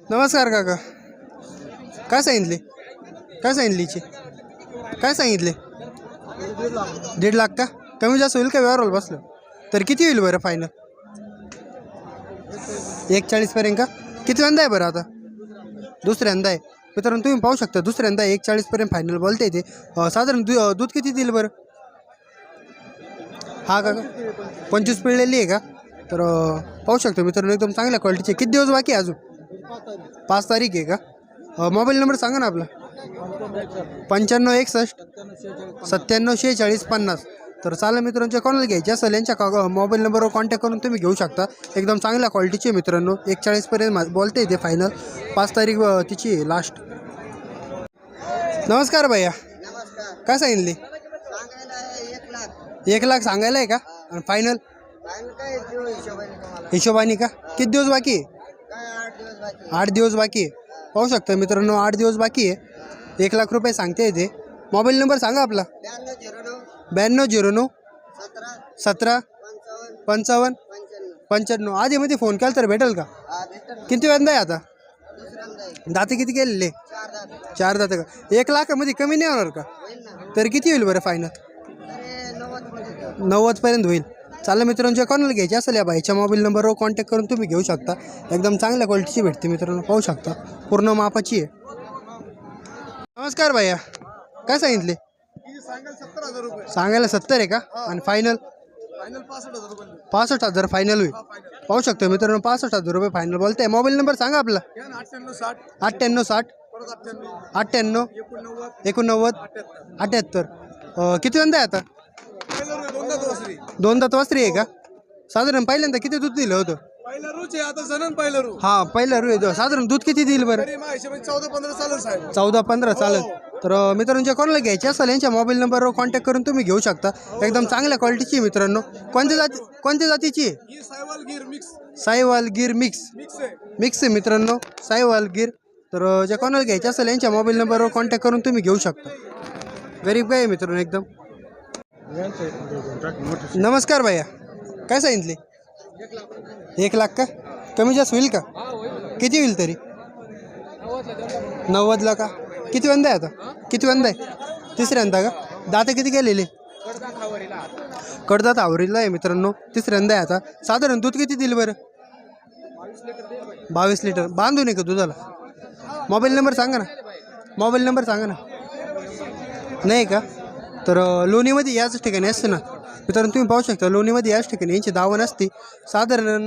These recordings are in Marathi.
नमस्कार काका. काय सांगितले? काय सांगितलीची काय सांगितले? दीड लाख का? कमी जास्त होईल का व्यवहार बसलं? तर किती होईल बरं फायनल एक चाळीसपर्यंत का? किती वंदा आहे बरं आता? दुसऱ्यांदा आहे. मित्रांनो तुम्ही पाहू शकता दुसऱ्यांदा एक चाळीसपर्यंत फायनल बोलते ते साधारण दू दूध किती देईल बरं? हा का पंचवीस पिळलेली आहे का? तर पाहू शकतो मित्रांनो एकदम चांगल्या क्वालिटीचे किती दिवस बाकी अजून? पाच तारीख आहे का? अं, मोबाईल नंबर सांगा ना आपला. पंच्याण्णव एकसष्ट सत्त्याण्णव शेहेचाळीस पन्नास. तर चालेल मित्रांच्या कोणाला घ्यायचे असेल यांच्या का मोबाईल नंबरवर कॉन्टॅक्ट करून तुम्ही घेऊ शकता. एकदम चांगल्या क्वालिटीचे मित्रांनो एक चाळीसपर्यंत मा- बोलते ते फायनल पाच तारीख तिची लास्ट नमस्कार भैया. काय सांगितले? एक लाख सांगायला आहे का? आणि फायनल हिशोबाने का? किती दिवस बाकी आठ दिवस बाकी आहे. पाहू शकता मित्रांनो आठ दिवस बाकी आहे. एक लाख रुपये सांगते इथे. मोबाईल नंबर सांगा आपला. ब्याण्णव झिरो नऊ. सतरा. पंचावन्न. पंच्याण्णव. आधी आधीमध्ये फोन केला तर भेटेल का? किती वेळा आहे आता? दाते किती गेलेले? चार दाते का? एक लाखामध्ये कमी नाही होणार का? तर किती होईल बरं फायनल नव्वदपर्यंत होईल. चालेल मित्रांनो जे कोणाला घ्यायचे असेल या बाईच्या मोबाईल नंबरवर कॉन्टॅक्ट करून तुम्ही घेऊ शकता. एकदम चांगल्या क्वालिटीची भेटते मित्रांनो पाहू शकता. पूर्ण मापाची आहे. नमस्कार भैया. काय सांगितले? सांगायला सत्तर आहे का? आणि फायनल पासष्ट हजार फायनल होईल. पाहू शकतो मित्रांनो पासष्ट हजार रुपये फायनल बोलताय. मोबाईल नंबर सांगा आपला. अठ्ठ्याण्णव साठ. अठ्ठ्याण्णव. एकोणनव्वद. अठ्ठ्याहत्तर. किती वंदा आहे आता? दोन दात वासरी. आहे का? साधारण पहिल्यांदा किती दूध दिलं होतं? पहिला रूच आहे आता जणन पहिला रू. हा पहिला रू आहे. साधारण दूध किती देईल बरं? तरी माझ्या हिशोबाने चौदा पंधरा चालेल साहेब. चौदा पंधरा चालेल. तर अं, मित्रांनो कोणाला घ्यायचे असेल यांच्या मोबाईल नंबरवर कॉन्टॅक्ट करून तुम्ही घेऊ शकता. एकदम चांगल्या क्वालिटीची आहे मित्रांनो. कोणत्या जाती कोणत्या जातीची आहे? ही Sahiwal Gir mix. Sahiwal Gir mix. Mix आहे. मिक्स आहे मित्रांनो. साईवाल गिर. तर अं, जे कोणाला घ्यायचे असेल यांच्या मोबाईल नंबरवर कॉन्टॅक्ट करून तुम्ही घेऊ शकता. गरीब काय आहे मित्रांनो एकदम. नमस्कार भैया. काय सांगितले? एक लाख का? कमी जास्त होईल का? किती होईल तरी? नव्वदला का? किती वंदा आहे आता? किती वंदा आहे? तिसऱ्यांदा का? दाता किती गेलेले कडदात आवरीला आहे मित्रांनो. तिसऱ्यांदा आहे आता. साधारण दूध किती दिलं बरं? बावीस लिटर. बांधून आहे का दुधाला. मोबाईल नंबर सांगा ना. मोबाईल नंबर सांगा ना. नाही का? तर लोणीमध्ये याच ठिकाणी असते ना? मित्रांनो तुम्ही पाहू शकता लोणीमध्ये याच ठिकाणी यांची दावण असते. साधारण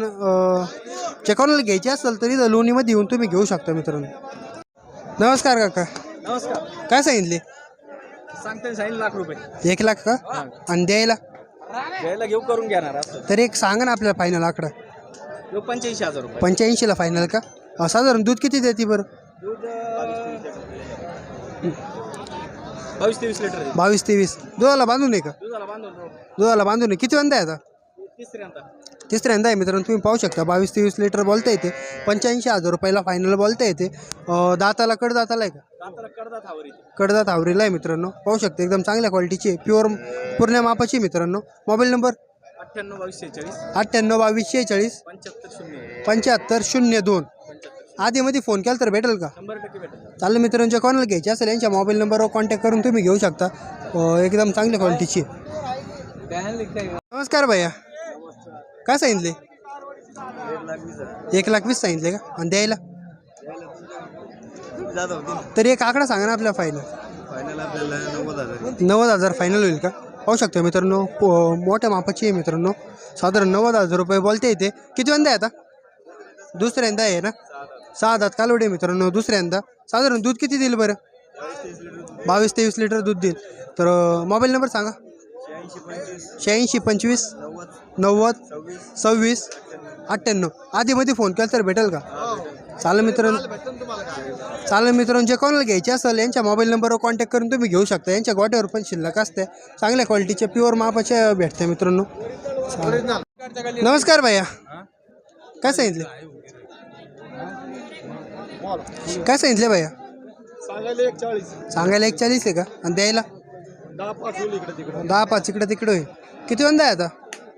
कोणाला घ्यायची असेल तरी लोणीमध्ये येऊन तुम्ही घेऊ शकता मित्रांनो. नमस्कार काका. नमस्कार. काय सांगितले? सांगते साईन लाख रुपये. एक लाख का? आणि द्यायला? घ्यायला घेऊ करून घेणार तर एक सांगा ना आपल्याला फायनल आकडा. पंच्याऐंशी हजार रुपये. पंच्याऐंशीला फायनल का? साधारण दूध किती देते बरं? दूध बावीस तेवीस लिटर आहे. बावीस तेवीस. दुधाला बांधून आहे का? दुधाला बांधून राहू. दुधाला बांधून आहे किती वंदा आहे आता? तिसऱ्यांदा. तिसऱ्यांदा आहे मित्रांनो तुम्ही पाहू शकता. बावीस तेवीस लिटर बोलता येते. पंच्याऐंशी हजार रुपयाला फायनल बोलता येते. अं, दाताला कडदाताला आहे का? दाताला कडदात आवरीला आहे मित्रांनो. पाहू शकता एकदम चांगल्या क्वालिटीची प्युअर पूर्ण मापाची आहे मित्रांनो. मोबाईल नंबर अठ्ठ्याण्णव बावीस शेहेचाळीस. अठ्ठ्याण्णव बावीस शेहेचाळीस. पंच्याहत्तर शून्य पंच्याहत्तर शून्य दोन. आधीमध्ये फोन केला तर भेटेल का? शंभर टक्के भेटेल चालेल मित्रांच्या कोणाला घ्यायची असेल यांच्या मोबाईल नंबरवर कॉन्टॅक्ट करून तुम्ही घेऊ शकता. एकदम चांगल्या क्वालिटीची नमस्कार भैया. काय सांगितले? एक लाख वीस सांगितले का? आणि द्यायला? तरी एक आकडा सांगा ना आपल्या फायनल फायनल आपल्याला नव्वद हजार नव्वद हजार फायनल होईल का? पाहू शकतो मित्रांनो पो- मोठ्या मापाची आहे मित्रांनो. साधारण नव्वद हजार रुपये बोलते इथे. किती वंदा आहे आता? दुसऱ्यांदा आहे ना? सहा दात कालवडे मित्रांनो दुसऱ्यांदा. साधारण दूध किती देईल बरं? बावीस तेवीस लिटर दूध देईल. तर मोबाईल नंबर सांगा. शहाऐंशी पंचवीस नव्वद सव्वीस अठ्ठ्याण्णव. आधीमध्ये फोन केला तर भेटेल का? चालेल मित्रांनो. चालेल मित्रांनो जे कोणाला घ्यायचे असेल यांच्या मोबाईल नंबरवर कॉन्टॅक्ट करून तुम्ही घेऊ शकता. यांच्या गोट्यावर पण शिल्लक असते. चांगल्या क्वालिटीचे प्युअर मापाचे भेटते मित्रांनो. नमस्कार भैया. काय सांगितलं? काय सांगितले भैया? सांगायला एक चाळीस. सांगायला एक चाळीस आहे का? आणि द्यायला? दहा पाच होईल इकडे तिकडे. दहा पाच इकडे तिकडे होईल. किती वंदा आहे आता?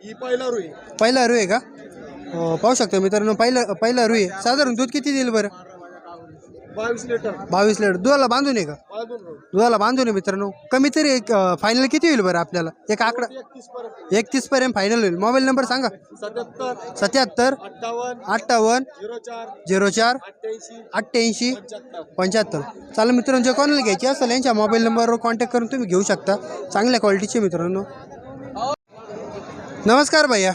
ही पहिला रू आहे पहिला रू आहे का? हो, पाहू शकतो मित्रांनो पहिला पहिला रू आहे. साधारण दूध किती देईल बरं? बावीस लिटर. बावीस लिटर. दुधाला बांधून आहे का? बाजून रोड दुधाला बांधून आहे मित्रांनो. कमी तरी एक फायनल किती होईल बरं आपल्याला? एक आकडा. एकतीस पर्यंत. एकतीस पर्यंत फायनल होईल. मोबाईल नंबर सांगा. सत्याहत्तर सत्याहत्तर अठ्ठावन्न अठ्ठावन्न झिरो चार झिरो चार अठ्ठ्याऐंशी अठ्ठ्याऐंशी पंच्याहत्तर. पंच्याहत्तर. चालेल मित्रांनो जे कोणाला घ्यायची असेल यांच्या मोबाईल नंबरवर कॉन्टॅक्ट करून तुम्ही घेऊ शकता. चांगल्या क्वालिटीचे मित्रांनो. नमस्कार भैया.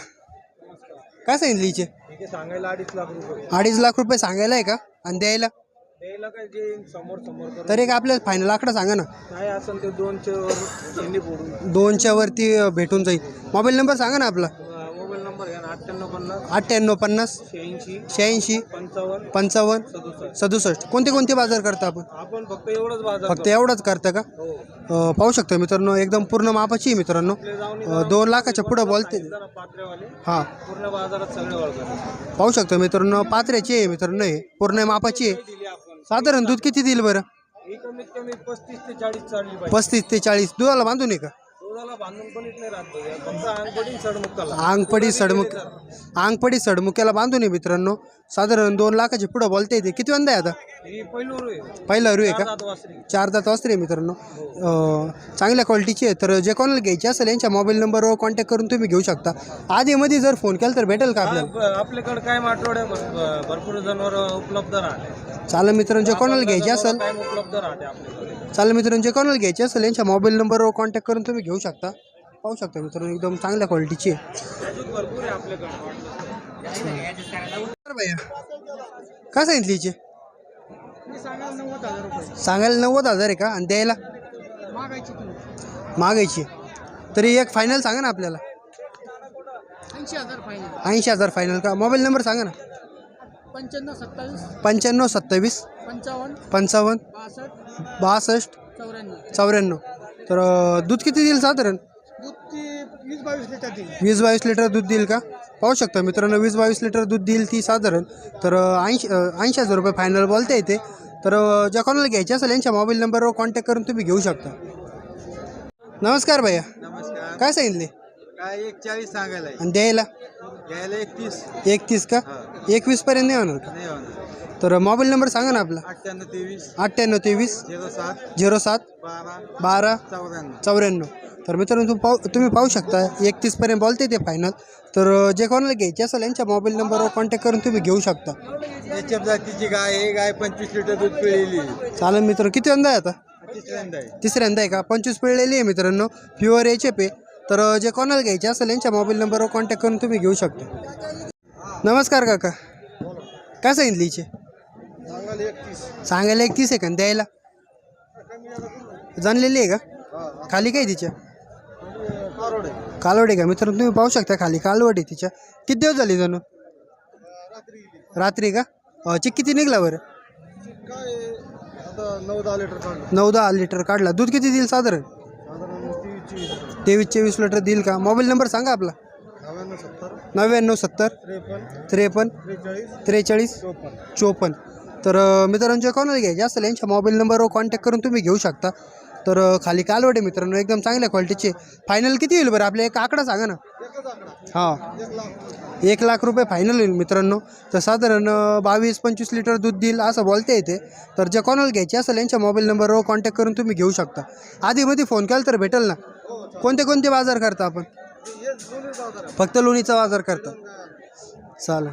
काय सांगितली हिचे? सांगायला अडीच लाख रुपये. अडीच लाख रुपये सांगायला आहे का? आणि द्यायला? द्यायला काय जे समोर समोर कर तर एक आपल्याला फायनल आकडा सांगा ना. काय असेल ते दोनशे वर शेंडी फोडून. दोनच्या वरती अ, भेटून जाईल. मोबाईल नंबर सांगा ना आपला. मोबाईल नंबर घ्या ना अठ्ठ्याण्णव पन्नास. अठ्ठ्याण्णव पन्नास. शहाऐंशी. शहाऐंशी. पंचावन्न. पंचावन्न. सदुसष्ट. सदुसष्ट. कोणते कोणते बाजार करता आपण? आपण फक्त एवढंच बाजार फक्त एवढंच करता का? हो. अ, पाहू शकता मित्रांनो एकदम पूर्ण मापाची आहे मित्रांनो. अ, दोन लाखाच्या पुढं बोलते. जरा पात्रेवाले हां. पूर्ण बाजारात सगळे ओळखतात पाहू शकतो मित्रांनो पात्र्याची आहे मित्रांनो हे. पूर्ण मापाची आहे. साधारण दूध किती देईल बरं? कमीत कमी पस्तीस ते चाळीस चालली पाहिजे पस्तीस ते चाळीस. दुधाला बांधून आहे का? बांधून पण राहत. फक्त सडमुक्काला. आंगपडी सडमुक आंगपडी सडमुक्याला बांधून आहे मित्रांनो. साधारण दोन लाखाच्या पुढं बोलता येते किती वंदा आहे आता? ही पहिलं आहे. पहिला रू आहे का? चार दात वासरे. आहे मित्रांनो. अं, चांगल्या क्वालिटीची आहे. तर जे कोणाला घ्यायचे असेल यांच्या मोबाईल नंबरवर कॉन्टॅक्ट करून तुम्ही घेऊ शकता. आधीमध्ये जर फोन केला तर भेटेल का आपल्याला? आपल्याकडे काय आठवड्या भरपूर जनावर उपलब्ध राहते. चालेल मित्रांनो जे कोणाला घ्यायचे असेल टाइम उपलब्ध राहते आपल्याकडे. चालेल मित्रांनो जे कोणाला घ्यायचे असेल यांच्या मोबाईल नंबरवर कॉन्टॅक्ट करून तुम्ही घेऊ शकता. पाहू शकता मित्रांनो एकदम चांगल्या क्वालिटीची भैया काय सांगितली हिची? सांगायला नव्वद हजार आहे का? आणि द्यायला? मागायची. तरी एक फायनल सांगा ना आपल्याला. ऐंशी हजार फायनल का? मोबाईल नंबर सांगा ना. पंच्याण्णव सत्तावीस? पंच्याण्णव सत्तावीस पंचावन्न? पंचावन्न बासष्ट? बासष्ट चौऱ्याण्णव. चौऱ्याण्णव. तर अं, दूध किती देईल साधारण? दूध ती वीस बावीस लिटर देईल. वीस बावीस लिटर दूध देईल का? पाहू शकता मित्रांनो वीस बावीस लिटर दूध देईल ती साधारण. तर ऐंशी ऐंशी हजार रुपये फायनल बोलता येते तर अं, ज्या कोणाला घ्यायचे असेल यांच्या मोबाईल नंबरवर कॉन्टॅक्ट करून तुम्ही घेऊ शकता. नमस्कार भैया. नमस्कार. काय सांगितले? काय एक चाळीस सांगायला. आणि द्यायला? घ्यायला एकतीस. एकतीस का? एकवीसपर्यंत नाही होणार का? नाही होणार. तर मोबाईल नंबर सांगा ना आपला. अठ्ठ्याण्णव तेवीस. अठ्ठ्याण्णव तेवीस. झिरो सात. झिरो सात. बारा. बारा. चौऱ्याण्णव. चौऱ्याण्णव. तर मित्रांनो तुम्ही पाहू तुम्ही पाहू शकता एकतीसपर्यंत बोलते ते फायनल तर अं, जे कोणाला घ्यायचे असेल यांच्या मोबाईल नंबरवर कॉन्टॅक्ट करून तुम्ही घेऊ शकता. याच्या जातीची गाय आहे गाय पंचवीस लिटर दूध पिळलेली चालेल मित्र किती वंदा आहे आता? तिसऱ्यांदा आहे. तिसऱ्यांदा आहे का? पंचवीस पिळलेली आहे मित्रांनो प्युअर एच पे तर अं, जे कोणाला घ्यायचे असेल यांच्या मोबाईल नंबरवर कॉन्टॅक्ट करून तुम्ही घेऊ शकता. नमस्कार काका. काय सांगितली हिचे? सांगायला एक तीस आहे का? द्यायला? जाणलेली आहे का? खाली काय तिच्या? कालवड आहे का? मित्रांनो तुम्ही पाहू शकता खाली. कालवड आहे तिच्या. किती दिवस झाली जणू? रात्री का? चिक किती निघला बरं? नऊ दहा लिटर काढलं. नऊ दहा लिटर काढला. दूध किती देईल साधारण? तेवीस चोवीस लिटर देईल का? मोबाईल नंबर सांगा आपला. नव्याण्णव सत्तर. त्रेपन्न. त्रेचाळीस. चोपन्न. तर जे कोणाला घ्यायचे असेल यांच्या मोबाईल नंबरवर कॉन्टॅक्ट करून तुम्ही घेऊ शकता. तर खाली कालवड मित्रांनो एकदम चांगल्या क्वालिटीचे फायनल किती होईल बरं? आपल्या एक आकडा सांगा ना. हां. एक लाख. रुपये फायनल होईल मित्रांनो. तर साधारण बावीस पंचवीस लिटर दूध देईल असं बोलता येते. तर जे कोणाला घ्यायचे असेल यांच्या मोबाईल नंबरवर कॉन्टॅक्ट करून तुम्ही घेऊ शकता. आधीमध्ये फोन केला तर भेटेल ना? कोणते कोणते बाजार करता आपण? फक्त लोणीचा बाजार करतात चालेल.